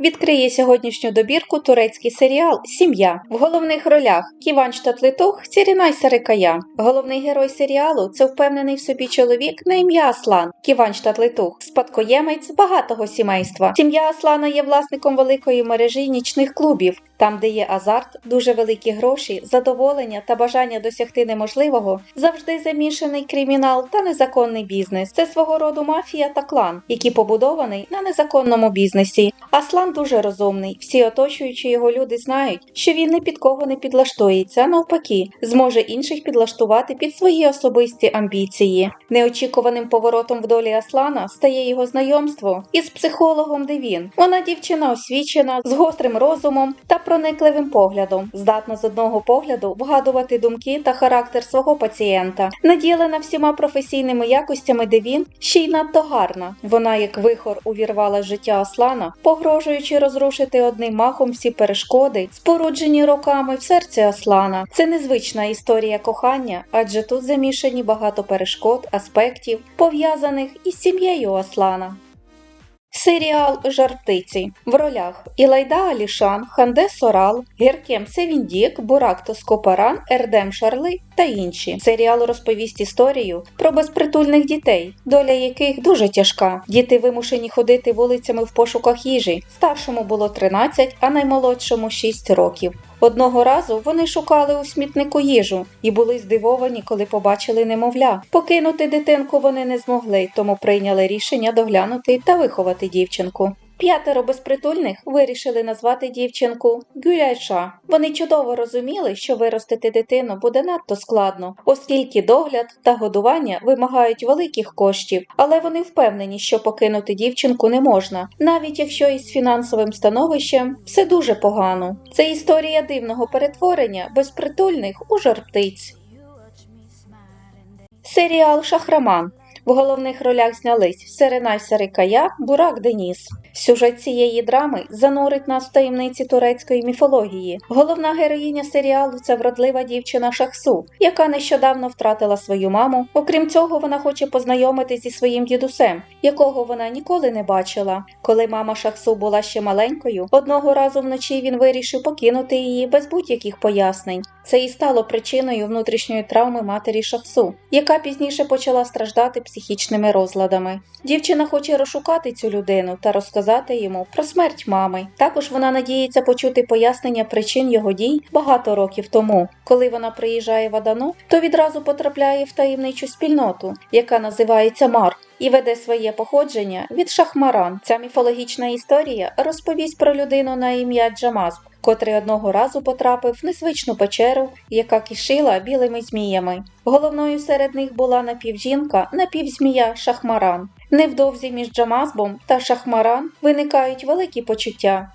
відкриє сьогоднішню добірку турецький серіал Сім'я в головних ролях Ківанч Татлитух, Сірінай Сарикая. Головний герой серіалу це впевнений в собі чоловік на ім'я Аслан Ківанч Татлитух, спадкоємець багатого сімейства. Сім'я Аслана є власником великої мережі нічних клубів. Там, де є азарт, дуже великі гроші, задоволення та бажання досягти неможливого, завжди замішаний кримінал та незаконний бізнес. Це свого роду мафія та клан, який побудований на незаконному бізнесі. Аслан дуже розумний. Всі оточуючі його люди знають, що він не під кого не підлаштується, навпаки, зможе інших підлаштувати під свої особисті амбіції. Неочікуваним поворотом в долі Аслана стає його знайомство із психологом Девін. Вона дівчина освічена, з гострим розумом та проникливим поглядом, здатна з одного погляду вгадувати думки та характер свого пацієнта. Наділена всіма професійними якостями, де він ще й надто гарна. Вона, як вихор, увірвала життя Аслана, погрожуючи розрушити одним махом всі перешкоди, споруджені роками в серці Аслана. Це незвична історія кохання, адже тут замішані багато перешкод, аспектів, пов'язаних із сім'єю Аслана. Серіал Жартиці в ролях Ілайда Алішан, Ханде Сорал, Геркем Севіндік, Бурак Тоскопаран, Ердем Шарли та інші. Серіал розповість історію про безпритульних дітей, доля яких дуже тяжка. Діти вимушені ходити вулицями в пошуках їжі. Старшому було 13, а наймолодшому 6 років. Одного разу вони шукали у смітнику їжу і були здивовані, коли побачили немовля. Покинути дитинку вони не змогли, тому прийняли рішення доглянути та виховати дівчинку. П'ятеро безпритульних вирішили назвати дівчинку Гюляйша. Вони чудово розуміли, що виростити дитину буде надто складно, оскільки догляд та годування вимагають великих коштів, але вони впевнені, що покинути дівчинку не можна, навіть якщо із фінансовим становищем все дуже погано. Це історія дивного перетворення безпритульних у жартиць. Серіал Шахраман. В головних ролях знялись Серенай Сарикая, Бурак Деніс. Сюжет цієї драми занурить нас в таємниці турецької міфології. Головна героїня серіалу це вродлива дівчина Шахсу, яка нещодавно втратила свою маму. Окрім цього, вона хоче познайомитись зі своїм дідусем, якого вона ніколи не бачила. Коли мама Шахсу була ще маленькою, одного разу вночі він вирішив покинути її без будь-яких пояснень. Це і стало причиною внутрішньої травми матері Шахсу, яка пізніше почала страждати психічними розладами. Дівчина хоче розшукати цю людину та розказати йому про смерть мами. Також вона надіється почути пояснення причин його дій багато років тому. Коли вона приїжджає в Адану, то відразу потрапляє в таємничу спільноту, яка називається Мар. І веде своє походження від Шахмаран. Ця міфологічна історія розповість про людину на ім'я Джамазб, котрий одного разу потрапив в незвичну печеру, яка кишила білими зміями. Головною серед них була напівжінка, напівзмія Шахмаран. Невдовзі між Джамазбом та Шахмаран виникають великі почуття.